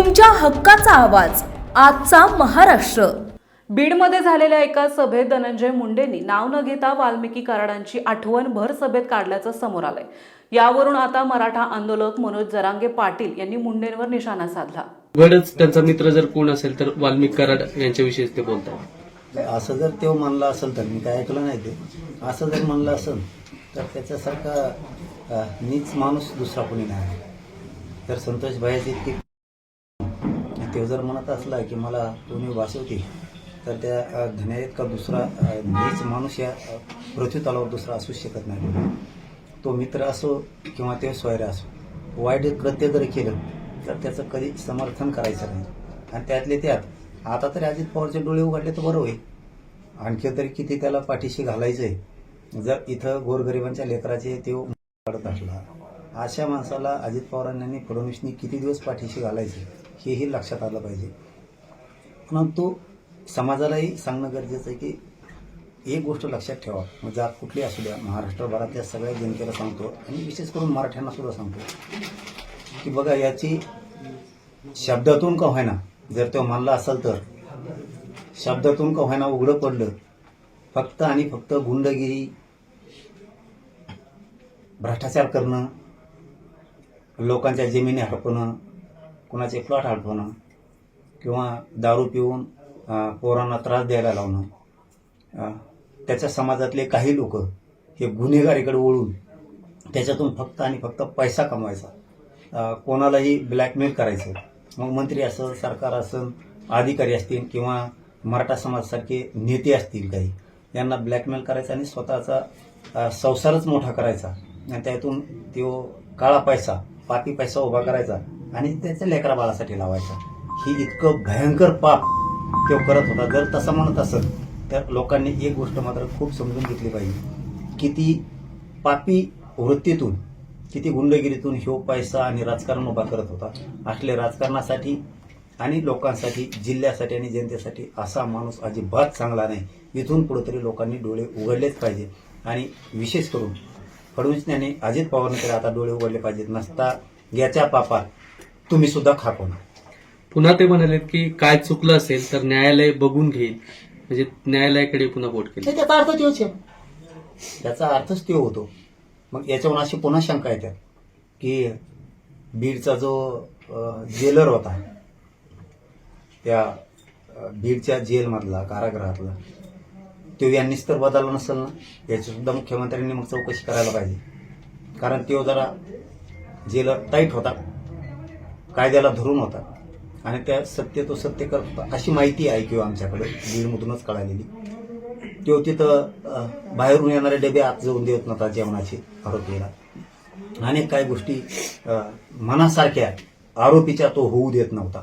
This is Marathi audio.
तुमच्या हक्काचा आवाज आजचा महाराष्ट्र. बीडमध्ये झालेल्या एका सभेत धनंजय मुंडेंनी नाव न घेता वाल्मिकी कराडांची आठवण भर सभेत काढल्याचं समोर आलंय. यावरून आता मराठा आंदोलक मनोज जरांगे पाटील यांनी मुंडेंवर निशाणा साधला. उघडच त्यांचा मित्र जर कोण असेल तर वाल्मिक कराड यांच्याविषयी ते बोलतात. असं जर तो म्हणला असेल तर मी काय ऐकलं नाही ते. असं जर म्हणलं असेल तर त्याच्यासारखा नीच माणूस दुसरा कोणी नाही. तर संतोष इतकी तो जर म्हणत असला की मला कोणी वाचवते तर त्या अ, इतका दुसरा हेच माणूस या अ, पृथ्वी तलावर दुसरा असूच शकत नाही. तो मित्र असो किंवा ते स्वैर असो वाईट कृत्य जर केलं तर त्याचं कधी समर्थन करायचं नाही. आणि त्यातले त्यात आता तरी अजित पवारचे डोळे उघडले तर बरं होईल. आणखी तरी किती त्याला पाठीशी घालायचंय. जर इथं गोरगरिबांच्या लेकराचे ते काढत असला अशा माणसाला अजित पवारांनी फडणवीसनी किती दिवस पाठीशी घालायचे हेही लक्षात आलं पाहिजे. परंतु समाजालाही सांगणं गरजेचं आहे की एक गोष्ट लक्षात ठेवा. मग जात कुठली असू द्या महाराष्ट्रभरातल्या सगळ्या जनतेला सांगतो आणि विशेष करून मराठ्यांना सुद्धा सांगतो. की बघा याची शब्दातून का होईना जर तो मानला असेल तर शब्दातून का होईना उघडं पडलं फक्त आणि फक्त गुंडगिरी भ्रष्टाचार करणं लोकांच्या जमिनी हडपणं कुणाचे प्लॉट हडपणं किंवा दारू पिऊन पोरांना त्रास द्यायला लावणं त्याच्या समाजातले काही लोक हे गुन्हेगारीकडे वळून त्याच्यातून फक्त आणि फक्त पैसा कमवायचा. कोणालाही ब्लॅकमेल करायचं. मग मंत्री असं सरकार असं अधिकारी असतील किंवा मराठा समाजासारखे नेते असतील काही यांना ब्लॅकमेल करायचा आणि स्वतःचा संसारच मोठा करायचा. आणि त्यातून तो काळा पैसा पापी पैसा उभा करायचा आणि त्याच्या लेकरा बाळासाठी लावायचा. ही इतकं भयंकर पाप तो करत होता. जर तसं म्हणत असेल तर लोकांनी एक गोष्ट मात्र खूप समजून घेतली पाहिजे. किती पापी वृत्तीतून किती गुंडगिरीतून ह्यो पैसा आणि राजकारण उभा करत होता. असले राजकारणासाठी आणि लोकांसाठी जिल्ह्यासाठी आणि जनतेसाठी असा माणूस अजिबात चांगला नाही. इथून पुढे तरी लोकांनी डोळे उघडलेच पाहिजे. आणि विशेष करून फडणवीस यांनी अजित पवारांनी तरी आता डोळे उघडले पाहिजेत. नसता याच्या पापात तुम्ही सुद्धा खाकोना पुन्हा ते म्हणाले की काय चुकलं असेल तर न्यायालय बघून घेईल. म्हणजे न्यायालयाकडे पुन्हा बोट केली. त्याचा अर्थ तोच आहे याचा अर्थच तो होतो. मग याच्यावरून अशी पुन्हा शंका येतात की बीडचा जो जेलर होता त्या बीडच्या जेलमधला कारागृहातला तो यांनीच तर बदलला नसेल ना? याची सुद्धा मुख्यमंत्र्यांनी मग चौकशी करायला पाहिजे. कारण तो जरा जेल टाईट होता. कायद्याला धरून होता. आणि त्या सत्य तो सत्य करत होता अशी माहिती आहे किंवा आमच्याकडे बीडमधूनच कळालेली. तो तिथं बाहेरून येणारे डबे आत जाऊन देत नव्हता जेवणाचे आरोपीला. अनेक काही गोष्टी मनासारख्या आरोपीच्या तो होऊ देत नव्हता.